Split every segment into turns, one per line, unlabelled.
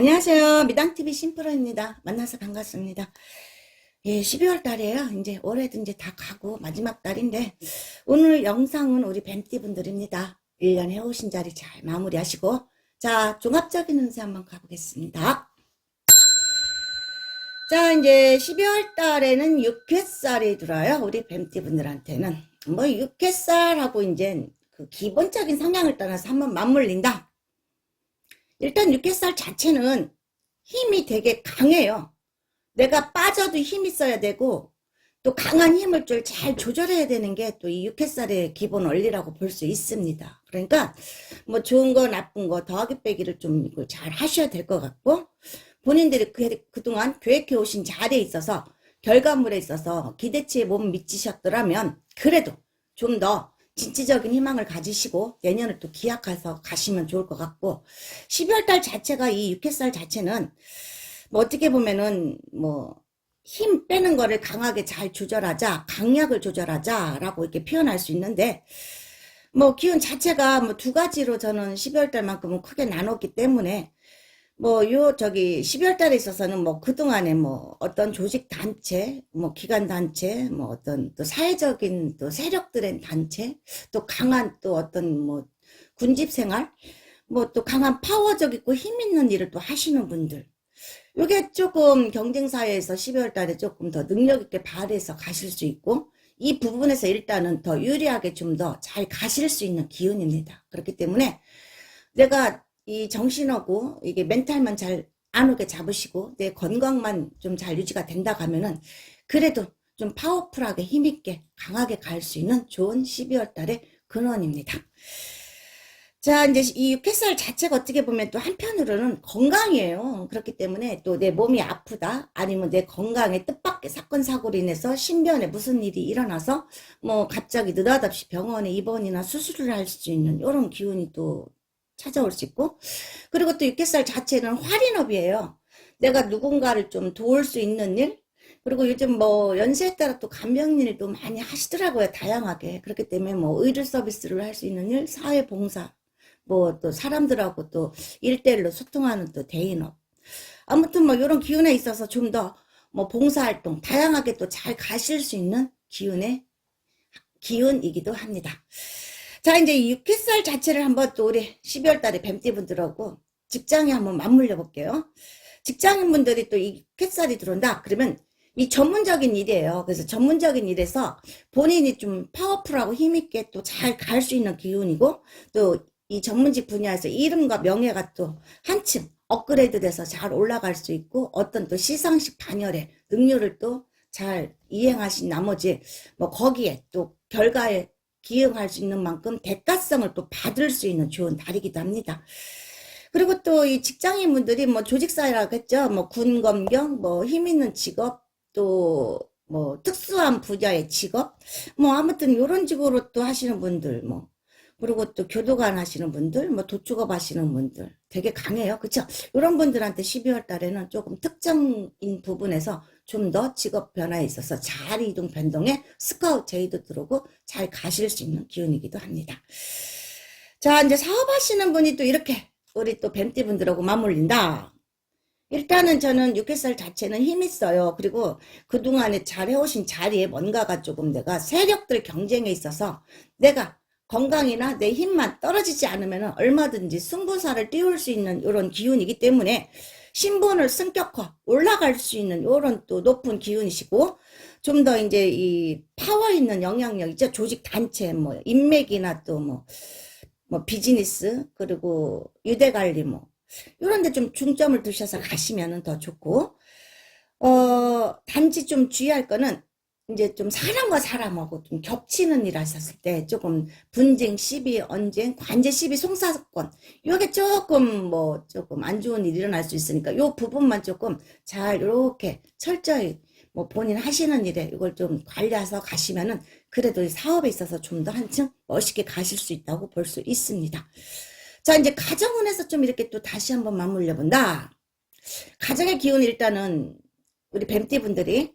안녕하세요. 미당TV 심프로입니다. 만나서 반갑습니다. 예, 12월 달이에요. 이제 올해도 이제 다 가고 마지막 달인데, 오늘 영상은 우리 뱀띠 분들입니다. 1년 해오신 자리 잘 마무리하시고, 자, 종합적인 운세 한번 가보겠습니다. 자, 이제 12월 달에는 육회살이 들어요. 우리 뱀띠 분들한테는. 뭐, 육회살하고 이제 그 기본적인 성향을 떠나서 한번 맞물린다. 일단 육개살 자체는 힘이 되게 강해요. 내가 빠져도 힘이 있어야 되고 또 강한 힘을 좀 잘 조절해야 되는 게 또 이 육개살의 기본 원리라고 볼 수 있습니다. 그러니까 뭐 좋은 거 나쁜 거 더하기 빼기를 좀 이걸 잘 하셔야 될 것 같고 본인들이 그, 그동안 계획해 오신 자리에 있어서 결과물에 있어서 기대치에 못 미치셨더라면 그래도 좀 더 진취적인 희망을 가지시고 내년을 또 기약해서 가시면 좋을 것 같고 12월 달 자체가 이 육회살 자체는 뭐 어떻게 보면은 뭐 힘 빼는 거를 강하게 잘 조절하자 강약을 조절하자라고 이렇게 표현할 수 있는데 뭐 기운 자체가 뭐 두 가지로 저는 12월 달만큼은 크게 나눴기 때문에 뭐, 요, 저기, 12월 달에 있어서는 뭐, 그동안에 뭐, 어떤 조직 단체, 뭐, 기관 단체, 뭐, 어떤 또 사회적인 또 세력들의 단체, 또 강한 또 어떤 뭐, 군집 생활, 뭐, 또 강한 파워적 있고 힘 있는 일을 또 하시는 분들. 요게 조금 경쟁사회에서 12월 달에 조금 더 능력 있게 발휘해서 가실 수 있고, 이 부분에서 일단은 더 유리하게 좀 더 잘 가실 수 있는 기운입니다. 그렇기 때문에 내가 이 정신하고 이게 멘탈만 잘 안 오게 잡으시고 내 건강만 좀 잘 유지가 된다 가면은 그래도 좀 파워풀하게 힘있게 강하게 갈 수 있는 좋은 12월 달의 근원입니다. 자, 이제 이 육회살 자체가 어떻게 보면 또 한편으로는 건강이에요. 그렇기 때문에 또 내 몸이 아프다, 아니면 내 건강에 뜻밖의 사건, 사고로 인해서 신변에 무슨 일이 일어나서 뭐 갑자기 느닷없이 병원에 입원이나 수술을 할 수 있는 이런 기운이 또 찾아올 수 있고 그리고 또 육개살 자체는 활인업이에요. 내가 누군가를 좀 도울 수 있는 일 그리고 요즘 뭐 연세에 따라 또 간병일도 많이 하시더라고요. 다양하게. 그렇기 때문에 뭐 의료 서비스를 할 수 있는 일, 사회 봉사, 뭐 또 사람들하고 또 일대일로 소통하는 또 대인업. 아무튼 뭐 이런 기운에 있어서 좀 더 뭐 봉사활동 다양하게 또 잘 가실 수 있는 기운의 기운이기도 합니다. 자, 이제 육회살 자체를 한번 또 우리 12월 달에 뱀띠 분들하고 직장에 한번 맞물려 볼게요. 직장인 분들이 또이 육회살이 들어온다. 그러면 이 전문적인 일이에요. 그래서 전문적인 일에서 본인이 좀 파워풀하고 힘있게 또 잘 갈 수 있는 기운이고 또 이 전문직 분야에서 이름과 명예가 또 한층 업그레이드 돼서 잘 올라갈 수 있고 어떤 또 시상식 반열에 능률을 또 잘 이행하신 나머지 뭐 거기에 또 결과에 기여할 수 있는 만큼 대가성을 또 받을 수 있는 좋은 달이기도 합니다. 그리고 또 이 직장인 분들이 뭐 조직사회라고 했죠. 뭐 군검경, 뭐 힘 있는 직업, 또 뭐 특수한 분야의 직업, 뭐 아무튼 이런 직업으로 또 하시는 분들, 뭐 그리고 또 교도관 하시는 분들, 뭐 도축업 하시는 분들 되게 강해요. 그쵸? 이런 분들한테 12월 달에는 조금 특정인 부분에서 좀 더 직업 변화에 있어서 잘 이동 변동에 스카우트 제의도 들어오고 잘 가실 수 있는 기운이기도 합니다. 자, 이제 사업하시는 분이 또 이렇게 우리 또 뱀띠 분들하고 맞물린다. 일단은 저는 육개살 자체는 힘 있어요. 그리고 그동안에 잘 해오신 자리에 뭔가가 조금 내가 세력들 경쟁에 있어서 내가 건강이나 내 힘만 떨어지지 않으면 얼마든지 승부사를 띄울 수 있는 이런 기운이기 때문에 신분을 승격화 올라갈 수 있는 이런 또 높은 기운이시고 좀 더 이제 이 파워 있는 영향력 있죠 조직 단체 뭐 인맥이나 또뭐뭐 비즈니스 그리고 유대 관리 뭐 이런 데 좀 중점을 두셔서 가시면 더 좋고. 어 단지 좀 주의할 거는 이제 좀 사람과 사람하고 좀 겹치는 일 하셨을 때 조금 분쟁, 시비, 언쟁, 관제, 시비, 송사건 요게 조금 뭐 조금 안 좋은 일이 일어날 수 있으니까 요 부분만 조금 잘 이렇게 철저히 뭐 본인 하시는 일에 이걸 좀 관리해서 가시면은 그래도 사업에 있어서 좀 더 한층 멋있게 가실 수 있다고 볼 수 있습니다. 자 이제 가정운에서 좀 이렇게 또 다시 한번 맞물려 본다. 가정의 기운 일단은 우리 뱀띠 분들이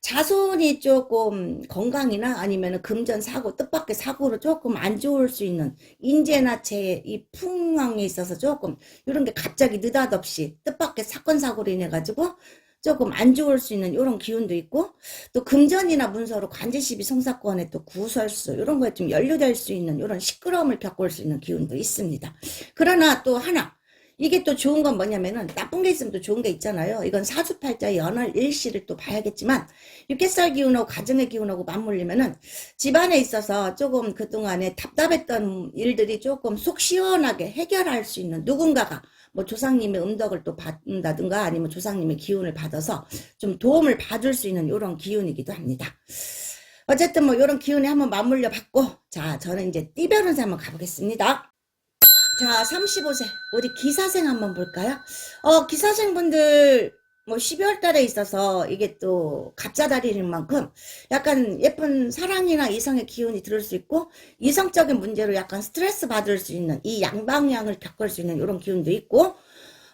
자손이 조금 건강이나 아니면 금전 사고, 뜻밖의 사고로 조금 안 좋을 수 있는 인재나 재해, 이 풍왕에 있어서 조금 이런 게 갑자기 느닷없이 뜻밖의 사건, 사고로 인해 가지고 조금 안 좋을 수 있는 이런 기운도 있고 또 금전이나 문서로 관제시비 성사건에 또 구설수 이런 거에 좀 연루될 수 있는 이런 시끄러움을 겪을 수 있는 기운도 있습니다. 그러나 또 하나 이게 또 좋은 건 뭐냐면은 나쁜 게 있으면 또 좋은 게 있잖아요. 이건 사주팔자 연월 일시를 또 봐야겠지만 육개살 기운하고 가정의 기운하고 맞물리면은 집안에 있어서 조금 그동안에 답답했던 일들이 조금 속 시원하게 해결할 수 있는 누군가가 뭐 조상님의 음덕을 또 받는다든가 아니면 조상님의 기운을 받아서 좀 도움을 받을 수 있는 이런 기운이기도 합니다. 어쨌든 뭐 이런 기운에 한번 맞물려 봤고 자 저는 이제 띠별운세 한번 가보겠습니다. 자 35세 우리 기사생 한번 볼까요? 어 기사생분들 뭐 12월 달에 있어서 이게 또 갑자달인 만큼 약간 예쁜 사랑이나 이성의 기운이 들을 수 있고 이성적인 문제로 약간 스트레스 받을 수 있는 이 양방향을 겪을 수 있는 이런 기운도 있고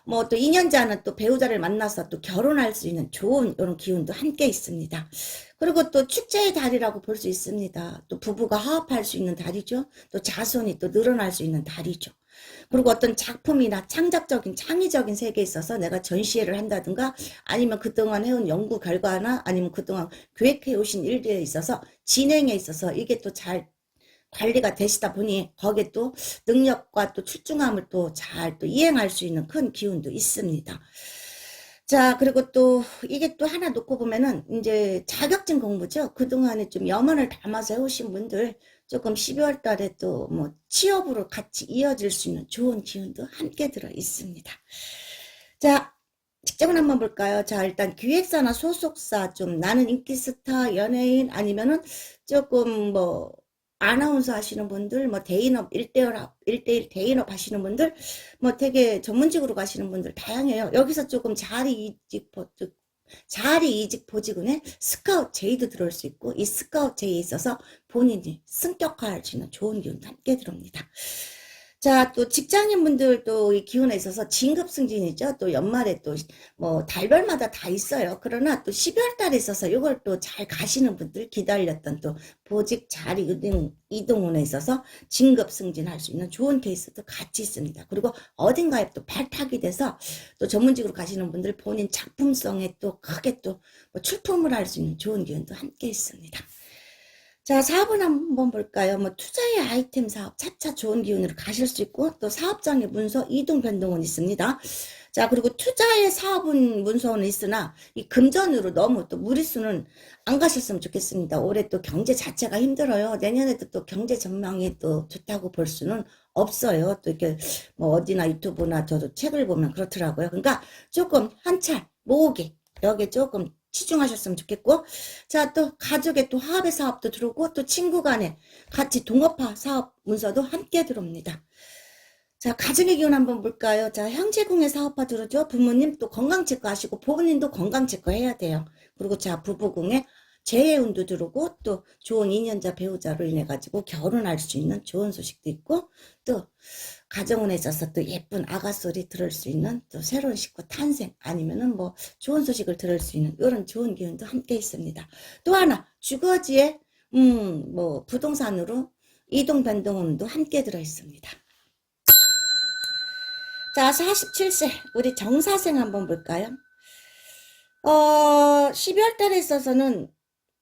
뭐 또 2년자는 또 배우자를 만나서 또 결혼할 수 있는 좋은 이런 기운도 함께 있습니다. 그리고 또 축제의 달이라고 볼 수 있습니다. 또 부부가 화합할 수 있는 달이죠. 또 자손이 또 늘어날 수 있는 달이죠. 그리고 어떤 작품이나 창작적인 창의적인 세계에 있어서 내가 전시회를 한다든가 아니면 그동안 해온 연구 결과나 아니면 그동안 계획해 오신 일들에 있어서 진행에 있어서 이게 또 잘 관리가 되시다 보니 거기에 또 능력과 또 출중함을 또 잘또 이행할 수 있는 큰 기운도 있습니다. 자, 그리고 또 이게 또 하나 놓고 보면은 이제 자격증 공부죠. 그동안에 좀 염원을 담아서 해오신 분들 조금 12월 달에 또 뭐 취업으로 같이 이어질 수 있는 좋은 기운도 함께 들어 있습니다. 자, 직접은 한번 볼까요? 자, 일단 기획사나 소속사 좀 나는 인기 스타, 연예인 아니면은 조금 뭐 아나운서 하시는 분들, 뭐 대인업, 일대일일대일 대인업 하시는 분들, 뭐 되게 전문직으로 가시는 분들 다양해요. 여기서 조금 자리 이직, 자리 이직 보직군에 스카웃 제의도 들어올 수 있고 이 스카웃 제의에 있어서 본인이 승격할 수 있는 좋은 기운도 함께 들어옵니다. 자, 또 직장인분들 또 이 기운에 있어서 진급 승진이죠. 또 연말에 또 뭐 달별마다 다 있어요. 그러나 또 12월 달에 있어서 이걸 또 잘 가시는 분들 기다렸던 또 보직 자리 이동, 이동운에 있어서 진급 승진할 수 있는 좋은 케이스도 같이 있습니다. 그리고 어딘가에 또 발탁이 돼서 또 전문직으로 가시는 분들 본인 작품성에 또 크게 또 뭐 출품을 할 수 있는 좋은 기운도 함께 있습니다. 자, 사업은 한번 볼까요? 뭐, 투자의 아이템 사업, 차차 좋은 기운으로 가실 수 있고, 또 사업장의 문서 이동 변동은 있습니다. 자, 그리고 투자의 사업은 문서는 있으나, 이 금전으로 너무 또 무리수는 안 가셨으면 좋겠습니다. 올해 또 경제 자체가 힘들어요. 내년에도 또 경제 전망이 또 좋다고 볼 수는 없어요. 또 이렇게 뭐 어디나 유튜브나 저도 책을 보면 그렇더라고요. 그러니까 조금 한 차례 모으기, 여기 조금 치중하셨으면 좋겠고 자 또 가족의 또 화합의 사업도 들어오고 또 친구 간에 같이 동업화 사업 문서도 함께 들어옵니다. 자 가정의 기운 한번 볼까요? 자 형제궁의 사업화 들어오죠. 부모님 또 건강 체크하시고 부모님도 건강 체크해야 돼요. 그리고 자 부부궁에 재해 운도 들어오고 또 좋은 인연자 배우자로 인해 가지고 결혼할 수 있는 좋은 소식도 있고 또 가정원에 있어서 또 예쁜 아가 소리 들을 수 있는 또 새로운 식구 탄생 아니면은 뭐 좋은 소식을 들을 수 있는 이런 좋은 기운도 함께 있습니다. 또 하나 주거지에 음 뭐 부동산으로 이동 변동운도 함께 들어 있습니다. 자 47세 우리 정사생 한번 볼까요? 어 12월 달에 있어서는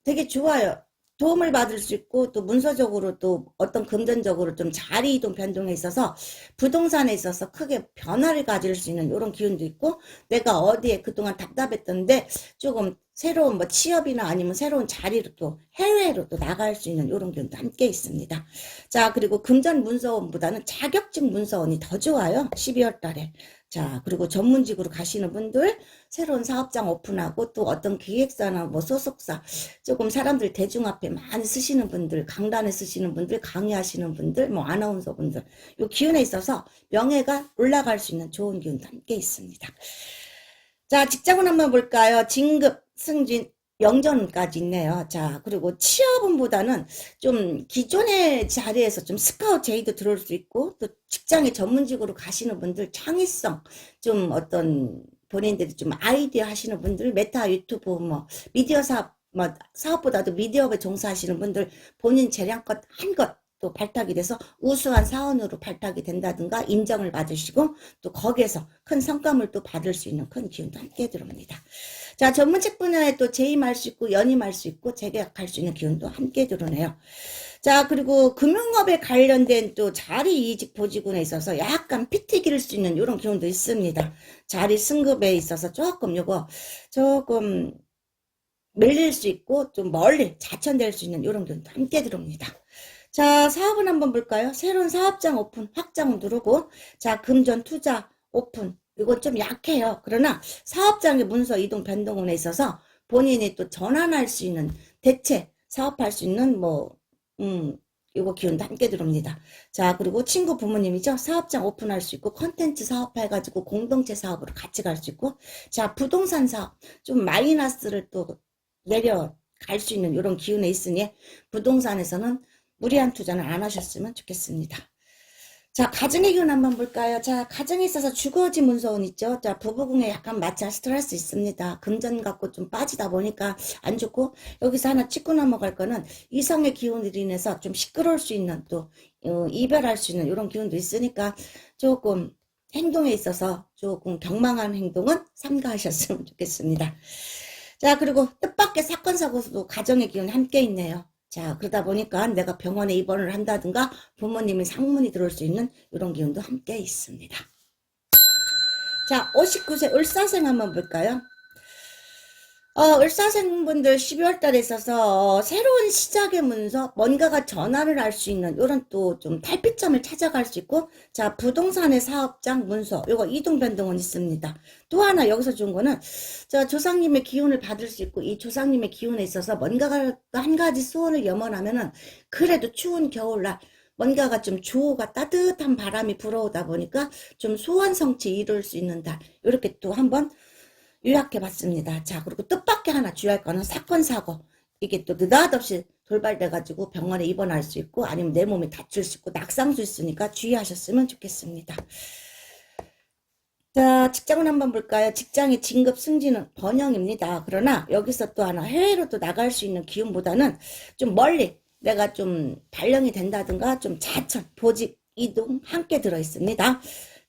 되게 좋아요. 도움을 받을 수 있고 또 문서적으로 또 어떤 금전적으로 좀 자리 이동 변동에 있어서 부동산에 있어서 크게 변화를 가질 수 있는 이런 기운도 있고 내가 어디에 그동안 답답했던데 조금 새로운 뭐 취업이나 아니면 새로운 자리로 또 해외로 또 나갈 수 있는 이런 기운도 함께 있습니다. 자 그리고 금전 문서원보다는 자격증 문서원이 더 좋아요. 12월 달에. 자, 그리고 전문직으로 가시는 분들, 새로운 사업장 오픈하고 또 어떤 기획사나 뭐 소속사, 조금 사람들 대중 앞에 많이 쓰시는 분들, 강단에 쓰시는 분들, 강의하시는 분들, 뭐 아나운서 분들, 요 기운에 있어서 명예가 올라갈 수 있는 좋은 기운도 함께 있습니다. 자, 직장은 한번 볼까요? 진급, 승진, 영전까지 있네요. 자, 그리고 취업은보다는 좀 기존의 자리에서 좀 스카우트 제의도 들어올 수 있고, 또 직장에 전문직으로 가시는 분들 창의성, 좀 어떤 본인들이 좀 아이디어 하시는 분들, 메타 유튜브, 뭐, 미디어 사업 뭐 사업보다도 미디어업에 종사하시는 분들 본인 재량껏 한 것 또 발탁이 돼서 우수한 사원으로 발탁이 된다든가 인정을 받으시고 또 거기에서 큰 성과물 또 받을 수 있는 큰 기운도 함께 들어옵니다. 자, 전문직 분야에 또 재임할 수 있고 연임할 수 있고 재계약할 수 있는 기운도 함께 들어오네요. 자, 그리고 금융업에 관련된 또 자리 이직 보직군에 있어서 약간 피튀 기를 수 있는 이런 기운도 있습니다. 자리 승급에 있어서 조금 요거 조금 밀릴 수 있고 좀 멀리 자천될 수 있는 이런 기운도 함께 들어옵니다. 자, 사업은 한번 볼까요? 새로운 사업장 오픈, 확장 누르고, 자, 금전 투자 오픈. 이건 좀 약해요. 그러나 사업장의 문서 이동 변동원에 있어서 본인이 또 전환할 수 있는 대체 사업할 수 있는 뭐, 음, 이거 기운도 함께 들어옵니다. 자, 그리고 친구 부모님이죠. 사업장 오픈할 수 있고, 컨텐츠 사업해가지고 공동체 사업으로 같이 갈 수 있고, 자, 부동산 사업, 좀 마이너스를 또 내려갈 수 있는 이런 기운에 있으니, 부동산에서는 무리한 투자는 안 하셨으면 좋겠습니다. 자, 가정의 기운 한번 볼까요? 자, 가정에 있어서 주거지 문서운 있죠? 자, 부부궁에 약간 마찰 스트레스 있습니다. 금전 갖고 좀 빠지다 보니까 안 좋고, 여기서 하나 짚고 넘어갈 거는 이성의 기운으로 인해서 좀 시끄러울 수 있는 또, 어, 이별할 수 있는 이런 기운도 있으니까 조금 행동에 있어서 조금 경망한 행동은 삼가하셨으면 좋겠습니다. 자, 그리고 뜻밖의 사건, 사고도 가정의 기운 함께 있네요. 자, 그러다 보니까 내가 병원에 입원을 한다든가 부모님이 상문이 들어올 수 있는 이런 기운도 함께 있습니다. 자, 59세 을사생 한번 볼까요? 어, 을사생분들 12월 달에 있어서 어, 새로운 시작의 문서, 뭔가가 전환을 할 수 있는 이런 또좀 달빛점을 찾아갈 수 있고, 자, 부동산의 사업장 문서, 요거 이동 변동은 있습니다. 또 하나 여기서 좋은 거는, 자, 조상님의 기운을 받을 수 있고, 이 조상님의 기운에 있어서 뭔가가 한 가지 소원을 염원하면은, 그래도 추운 겨울날, 뭔가가 좀 주호가 따뜻한 바람이 불어오다 보니까 좀 소원 성취 이룰 수 있는 달, 이렇게 또 한번 요약해 봤습니다. 자, 그리고 뜻밖의 하나 주의할 거는 사건, 사고. 이게 또 느닷없이 돌발돼가지고 병원에 입원할 수 있고 아니면 내 몸에 다칠 수 있고 낙상 수 있으니까 주의하셨으면 좋겠습니다. 자, 직장은 한번 볼까요? 직장의 진급 승진은 번영입니다. 그러나 여기서 또 하나 해외로 또 나갈 수 있는 기운보다는 좀 멀리 내가 좀 발령이 된다든가 좀 자천, 보직, 이동 함께 들어 있습니다.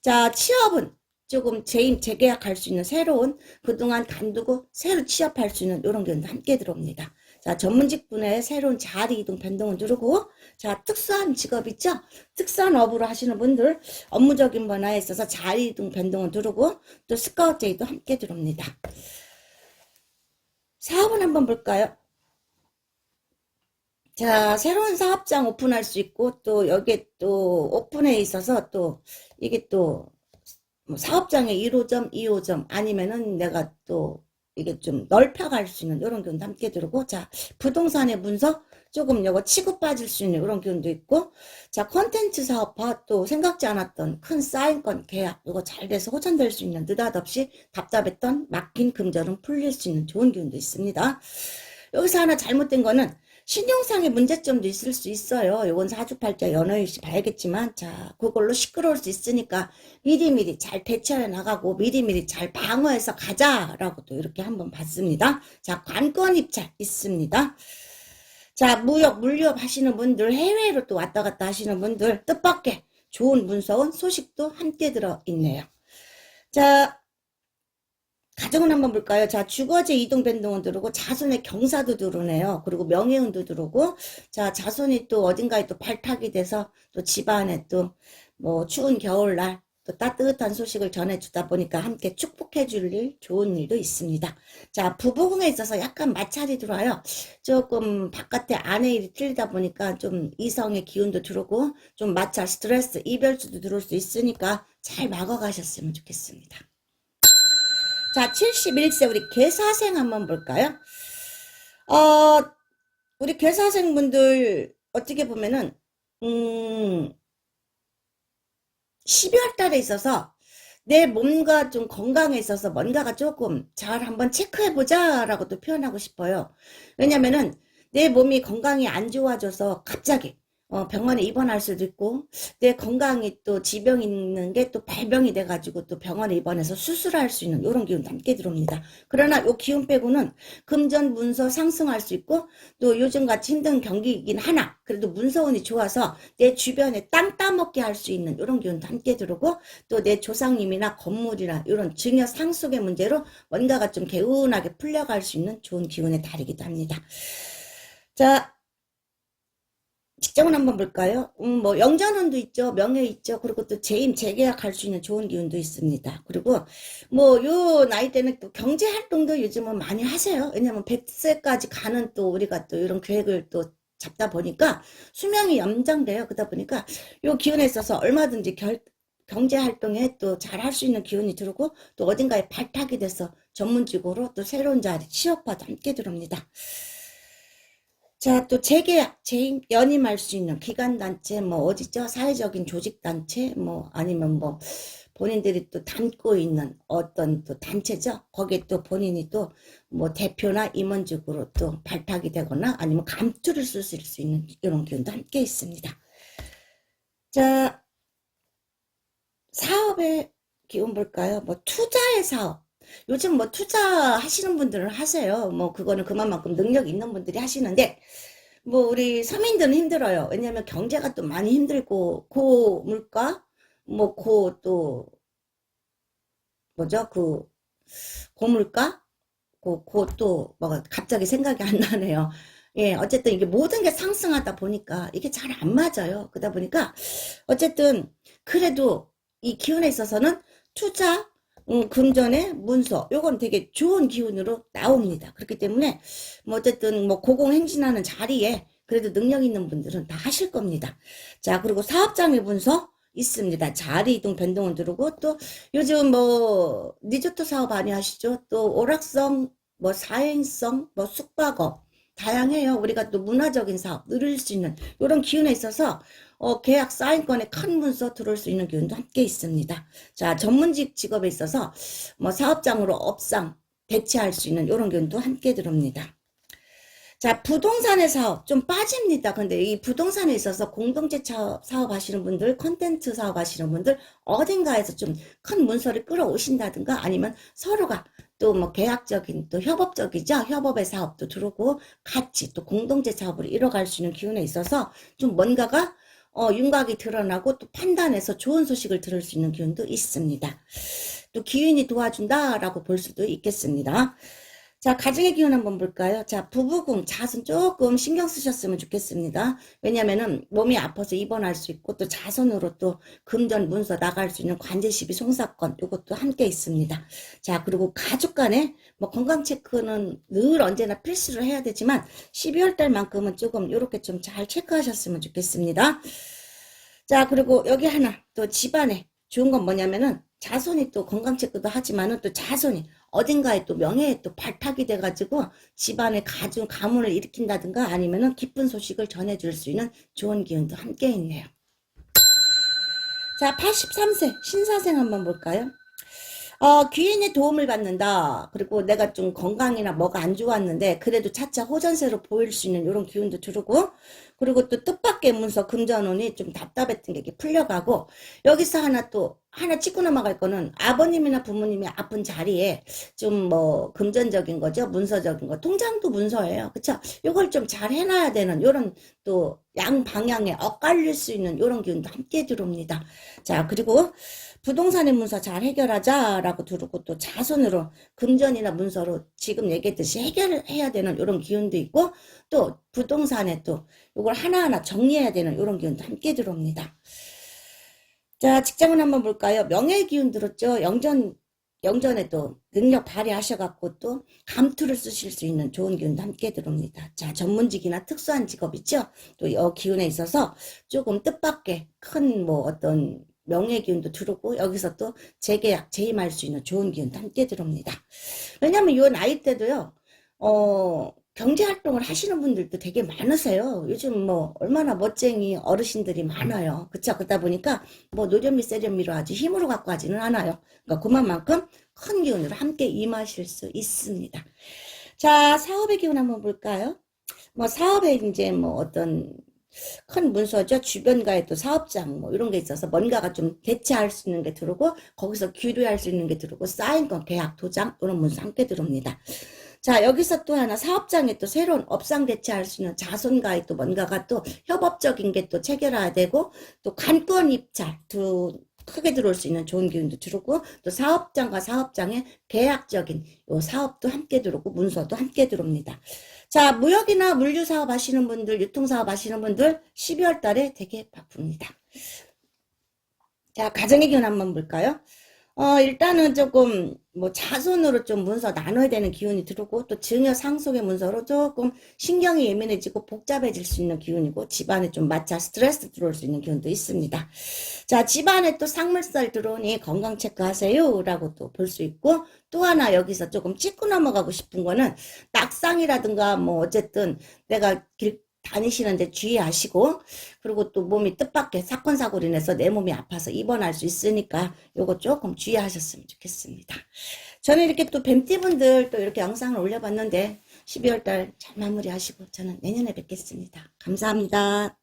자, 취업은 조금 재임, 재계약할 수 있는 새로운 그동안 간두고 새로 취업할 수 있는 이런 경우도 함께 들어옵니다. 자, 전문직 분의 새로운 자리 이동 변동을 누르고, 자, 특수한 직업 있죠? 특수한 업으로 하시는 분들, 업무적인 변화에 있어서 자리 이동 변동을 누르고, 또 스카우트 제의도 함께 들어옵니다. 사업은 한번 볼까요? 자, 새로운 사업장 오픈할 수 있고, 또 여기에 또 오픈에 있어서 또 이게 또 뭐 사업장의 1호점, 2호점 아니면은 내가 또 이게 좀 넓혀갈 수 있는 이런 기운도 함께 들고 자 부동산의 문서 조금 요거 치고 빠질 수 있는 이런 기운도 있고 자 컨텐츠 사업화 또 생각지 않았던 큰 사인권 계약 이거 잘 돼서 호전될 수 있는 느닷없이 답답했던 막힌 금전은 풀릴 수 있는 좋은 기운도 있습니다. 여기서 하나 잘못된 거는 신용상의 문제점도 있을 수 있어요. 요건 사주팔자 연어일시 봐야겠지만 자 그걸로 시끄러울 수 있으니까 미리미리 잘 대처해 나가고 미리미리 잘 방어해서 가자라고 또 이렇게 한번 봤습니다. 자 관건 입찰 있습니다. 자 무역 물류업 하시는 분들 해외로 또 왔다 갔다 하시는 분들 뜻밖의 좋은 문서운 소식도 함께 들어 있네요. 자 가정은 한번 볼까요? 자, 주거지 이동 변동은 들어오고 자손의 경사도 들어오네요. 그리고 명예운도 들어오고 자, 자손이 또 어딘가에 또 발탁이 돼서 또 집안에 또 뭐 추운 겨울날 또 따뜻한 소식을 전해주다 보니까 함께 축복해 줄 일, 좋은 일도 있습니다. 자, 부부궁에 있어서 약간 마찰이 들어와요. 조금 바깥에 아내 일이 틀리다 보니까 좀 이성의 기운도 들어오고 좀 마찰, 스트레스, 이별수도 들어올 수 있으니까 잘 막아가셨으면 좋겠습니다. 자, 71세 우리 개사생 한번 볼까요? 어, 우리 개사생분들 어떻게 보면은 음, 12월 달에 있어서 내 몸과 좀 건강에 있어서 뭔가가 조금 잘 한번 체크해 보자라고 또 표현하고 싶어요. 왜냐면은 내 몸이 건강이 안 좋아져서 갑자기 어, 병원에 입원할 수도 있고, 내 건강이 또 지병 있는 게 또 발병이 돼가지고 또 병원에 입원해서 수술할 수 있는 이런 기운도 함께 들어옵니다. 그러나 요 기운 빼고는 금전 문서 상승할 수 있고, 또 요즘같이 힘든 경기이긴 하나, 그래도 문서운이 좋아서 내 주변에 땅 따먹게 할 수 있는 이런 기운도 함께 들어오고, 또 내 조상님이나 건물이나 이런 증여 상속의 문제로 뭔가가 좀 개운하게 풀려갈 수 있는 좋은 기운의 달이기도 합니다. 자, 직장은 한번 볼까요? 음, 뭐 영전운도 있죠, 명예 있죠, 그리고 또 재임 재계약할 수 있는 좋은 기운도 있습니다. 그리고 뭐 요 나이 때는 또 경제 활동도 요즘은 많이 하세요. 왜냐면 100세까지 가는 또 우리가 또 이런 계획을 또 잡다 보니까 수명이 연장돼요. 그러다 보니까 요 기운에 있어서 얼마든지 결, 경제 활동에 또 잘할 수 있는 기운이 들어오고 또 어딘가에 발탁이 돼서 전문직으로 또 새로운 자리 취업과도 함께 들어옵니다. 자, 또 재계약, 재임, 연임할 수 있는 기관단체, 뭐, 어디죠? 사회적인 조직단체, 뭐, 아니면 뭐, 본인들이 또 담고 있는 어떤 또 단체죠? 거기에 또 본인이 또 뭐 대표나 임원직으로 또 발탁이 되거나 아니면 감투를 쓸 수 있는 이런 기운도 함께 있습니다. 자, 사업의 기운 볼까요? 뭐, 투자의 사업. 요즘 뭐 투자하시는 분들은 하세요. 뭐 그거는 그만큼 능력 있는 분들이 하시는데 뭐 우리 서민들은 힘들어요. 왜냐하면 경제가 또 많이 힘들고 고물가 뭐 고 또 뭐죠 그 고물가 고또 뭐가 갑자기 생각이 안 나네요. 예, 어쨌든 이게 모든 게 상승하다 보니까 이게 잘 안 맞아요. 그러다 보니까 어쨌든 그래도 이 기운에 있어서는 투자 음, 금전의 문서 요건 되게 좋은 기운으로 나옵니다. 그렇기 때문에 뭐 어쨌든 뭐 고공행진하는 자리에 그래도 능력 있는 분들은 다 하실 겁니다. 자 그리고 사업장의 문서 있습니다. 자리 이동 변동은 들어오고 또 요즘 뭐 리조트 사업 많이 하시죠? 또 오락성 뭐 사행성 뭐 숙박업 다양해요. 우리가 또 문화적인 사업 누릴 수 있는 이런 기운에 있어서 어, 계약 사인권에 큰 문서 들어올 수 있는 기운도 함께 있습니다. 자, 전문직 직업에 있어서 뭐 사업장으로 업상 대체할 수 있는 이런 기운도 함께 들어옵니다. 자, 부동산의 사업 좀 빠집니다. 근데 이 부동산에 있어서 공동체 사업 하시는 분들, 컨텐츠 사업 하시는 분들 어딘가에서 좀 큰 문서를 끌어오신다든가 아니면 서로가 또 뭐 계약적인 또 협업적이죠. 협업의 사업도 들어오고 같이 또 공동체 사업을 이뤄갈 수 있는 기운에 있어서 좀 뭔가가 어, 윤곽이 드러나고 또 판단해서 좋은 소식을 들을 수 있는 기운도 있습니다. 또 기운이 도와준다라고 볼 수도 있겠습니다. 자, 가정의 기운 한번 볼까요? 자, 부부궁, 자손 조금 신경 쓰셨으면 좋겠습니다. 왜냐면은 몸이 아파서 입원할 수 있고 또 자손으로 또 금전 문서 나갈 수 있는 관제시비 송사건 이것도 함께 있습니다. 자, 그리고 가족 간에 뭐 건강 체크는 늘 언제나 필수로 해야 되지만 12월 달만큼은 조금 이렇게 좀 잘 체크하셨으면 좋겠습니다. 자, 그리고 여기 하나 또 집안에 좋은 건 뭐냐면은 자손이 또 건강 체크도 하지만은 또 자손이 어딘가에 또 명예에 또 발탁이 돼가지고 집안에 가중 가문을 일으킨다든가 아니면은 기쁜 소식을 전해줄 수 있는 좋은 기운도 함께 있네요. 자, 83세 신사생 한번 볼까요? 어, 귀인의 도움을 받는다. 그리고 내가 좀 건강이나 뭐가 안 좋았는데 그래도 차차 호전세로 보일 수 있는 이런 기운도 들고 그리고 또 뜻밖의 문서 금전운이 좀 답답했던 게 풀려가고 여기서 하나 또 하나 찍고 넘어갈 거는 아버님이나 부모님이 아픈 자리에 좀 뭐 금전적인 거죠? 문서적인 거. 통장도 문서예요. 그쵸? 이걸 좀 잘 해놔야 되는 이런 또 양방향에 엇갈릴 수 있는 이런 기운도 함께 들어옵니다. 자 그리고 부동산의 문서 잘 해결하자라고 들었고 또 자손으로 금전이나 문서로 지금 얘기했듯이 해결해야 되는 이런 기운도 있고 또 부동산에 또 이걸 하나하나 정리해야 되는 이런 기운도 함께 들어옵니다. 자 직장은 한번 볼까요? 명예 기운 들었죠? 영전 영전에도 능력 발휘하셔갖고 또 감투를 쓰실 수 있는 좋은 기운도 함께 들어옵니다. 자, 전문직이나 특수한 직업 있죠? 또 이 기운에 있어서 조금 뜻밖의 큰 뭐 어떤 명예 기운도 들어오고 여기서 또 재계약 재임할 수 있는 좋은 기운도 함께 들어옵니다. 왜냐면 요 나이 때도요. 어 경제 활동을 하시는 분들도 되게 많으세요. 요즘 뭐 얼마나 멋쟁이 어르신들이 많아요. 그쵸? 그러다 보니까 뭐 노련미 세련미로 아주 힘으로 갖고 하지는 않아요. 그러니까 그만큼 큰 기운으로 함께 임하실 수 있습니다. 자, 사업의 기운 한번 볼까요? 뭐 사업에 이제 뭐 어떤 큰 문서죠. 주변가에 또 사업장 뭐 이런 게 있어서 뭔가가 좀 대체할 수 있는 게 들어오고 거기서 규류할 수 있는 게 들어오고 쌓인 건 계약, 도장 이런 문서 함께 들어옵니다. 자 여기서 또 하나 사업장에 또 새로운 업상 대체할 수 있는 자손과의 또 뭔가가 또 협업적인 게 또 체결해야 되고 또 관건 입찰 두 크게 들어올 수 있는 좋은 기운도 들어오고 또 사업장과 사업장의 계약적인 요 사업도 함께 들어오고 문서도 함께 들어옵니다. 자, 무역이나 물류 사업 하시는 분들, 유통 사업 하시는 분들 12월 달에 되게 바쁩니다. 자, 가정의 기운 한번 볼까요? 어, 일단은 조금 뭐 자손으로 좀 문서 나눠야 되는 기운이 들어오고 또 증여 상속의 문서로 조금 신경이 예민해지고 복잡해질 수 있는 기운이고 집안에 좀 마찰 스트레스 들어올 수 있는 기운도 있습니다. 자, 집안에 또 상물살 들어오니 건강 체크하세요 라고 또 볼 수 있고 또 하나 여기서 조금 짚고 넘어가고 싶은 거는 낙상이라든가 뭐 어쨌든 내가 길 다니시는데 주의하시고 그리고 또 몸이 뜻밖의 사건 사고로 인해서 내 몸이 아파서 입원할 수 있으니까 요거 조금 주의하셨으면 좋겠습니다. 저는 이렇게 또 뱀띠분들 또 이렇게 영상을 올려봤는데 12월 달 잘 마무리하시고 저는 내년에 뵙겠습니다. 감사합니다.